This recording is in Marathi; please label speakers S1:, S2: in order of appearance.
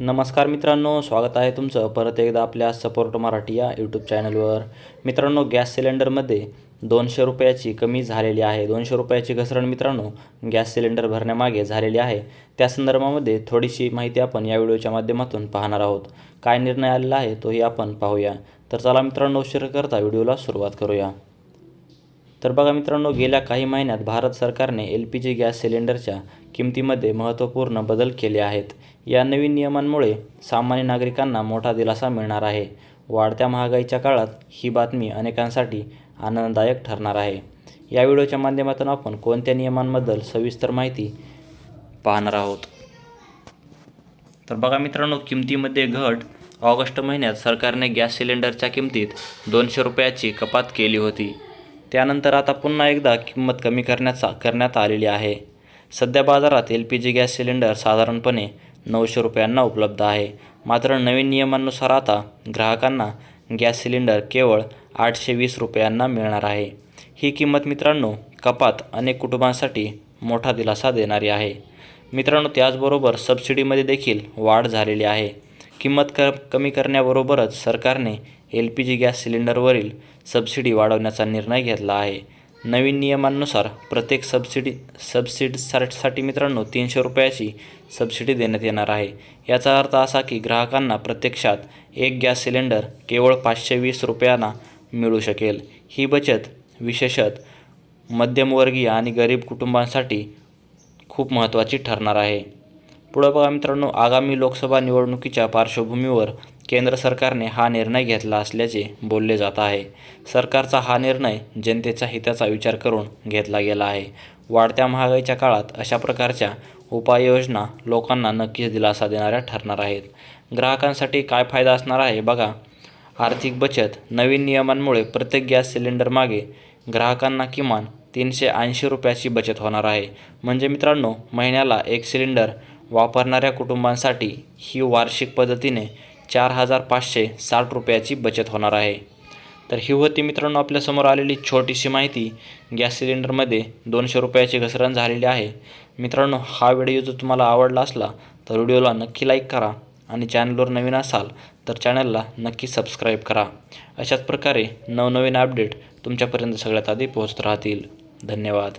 S1: नमस्कार मित्रांनो स्वागत आहे तुमचं परत एकदा आपल्या सपोर्ट मराठी या यूट्यूब चॅनलवर मित्रांनो गॅस सिलेंडरमध्ये दोनशे रुपयाची कमी झालेली आहे. दोनशे रुपयाची घसरण मित्रांनो गॅस सिलेंडर भरण्यामागे झालेली आहे. त्या संदर्भामध्ये थोडीशी माहिती आपण या व्हिडिओच्या माध्यमातून पाहणार आहोत. काय निर्णय आलेला आहे तोही आपण पाहूया. तर चला मित्रांनो उशीर करता व्हिडिओला सुरुवात करूया. तर बघा मित्रांनो गेल्या काही महिन्यात भारत सरकारने एल पी जी गॅस सिलेंडरच्या किमतीमध्ये महत्त्वपूर्ण बदल केले आहेत. या नवीन नियमांमुळे सामान्य नागरिकांना मोठा दिलासा मिळणार आहे. वाढत्या महागाईच्या काळात ही बातमी अनेकांसाठी आनंददायक ठरणार आहे. या व्हिडिओच्या माध्यमातून आपण कोणत्या नियमांबद्दल सविस्तर माहिती पाहणार आहोत? तर बघा मित्रांनो किमतीमध्ये घट. ऑगस्ट महिन्यात सरकारने गॅस सिलेंडरच्या किमतीत दोनशे रुपयाची कपात केली होती. त्यानंतर आता पुन्हा एकदा किंमत कमी करण्याचा करण्यात आलेली आहे. सध्या बाजारात L P G gas cylinder साधारणपणे नऊशे रुपयांना उपलब्ध आहे. मात्र नवीन नियमांनुसार आता ग्राहकांना गॅस सिलेंडर केवळ आठशे वीस रुपयांना मिळणार आहे. ही किंमत मित्रांनो कपात अनेक कुटुंबांसाठी मोठा दिलासा देणारी आहे. मित्रांनो त्याचबरोबर सबसिडीमध्ये देखील वाढ झालेली आहे. किंमत क कमी करण्याबरोबरच सरकारने एल पी जी गॅस सिलेंडरवरील सबसिडी वाढवण्याचा निर्णय घेतला आहे. नवीन नियमांनुसार प्रत्येक सबसिडी सबसिडीसाठी मित्रांनो तीनशे रुपयाची सबसिडी देण्यात येणार आहे. याचा अर्थ असा की ग्राहकांना प्रत्यक्षात एक गॅस सिलेंडर केवळ पाचशे वीस रुपयांना मिळू शकेल. ही बचत विशेषत मध्यमवर्गीय आणि गरीब कुटुंबांसाठी खूप महत्त्वाची ठरणार आहे. पुढं बघा मित्रांनो आगामी लोकसभा निवडणुकीच्या पार्श्वभूमीवर केंद्र सरकारने हा निर्णय घेतला असल्याचे बोलले जात आहे. सरकारचा हा निर्णय जनतेच्या हिताचा विचार करून घेतला गेला आहे. वाढत्या महागाईच्या काळात अशा प्रकारच्या उपाययोजना लोकांना नक्कीच दिलासा देणाऱ्या ठरणार आहेत. ग्राहकांसाठी काय फायदा असणार आहे बघा. आर्थिक बचत नवीन नियमांमुळे प्रत्येक गॅस सिलेंडरमागे ग्राहकांना किमान तीनशे ऐंशी रुपयाची बचत होणार आहे. म्हणजे मित्रांनो महिन्याला एक सिलेंडर वापरणाऱ्या कुटुंबांसाठी ही वार्षिक पद्धतीने चार हजार पाचशे साठ रुपयाची बचत होणार आहे. तर ही होती मित्रांनो आपल्यासमोर आलेली छोटीशी माहिती. गॅस सिलेंडरमध्ये दोनशे रुपयाची घसरण झालेली आहे. मित्रांनो हा व्हिडिओ जर तुम्हाला आवडला असला तर व्हिडिओला नक्की लाईक करा आणि चॅनलवर नवीन असाल तर चॅनलला नक्की सबस्क्राईब करा. अशाच प्रकारे नवनवीन अपडेट तुमच्यापर्यंत सगळ्यात आधी पोहोचत राहतील. धन्यवाद.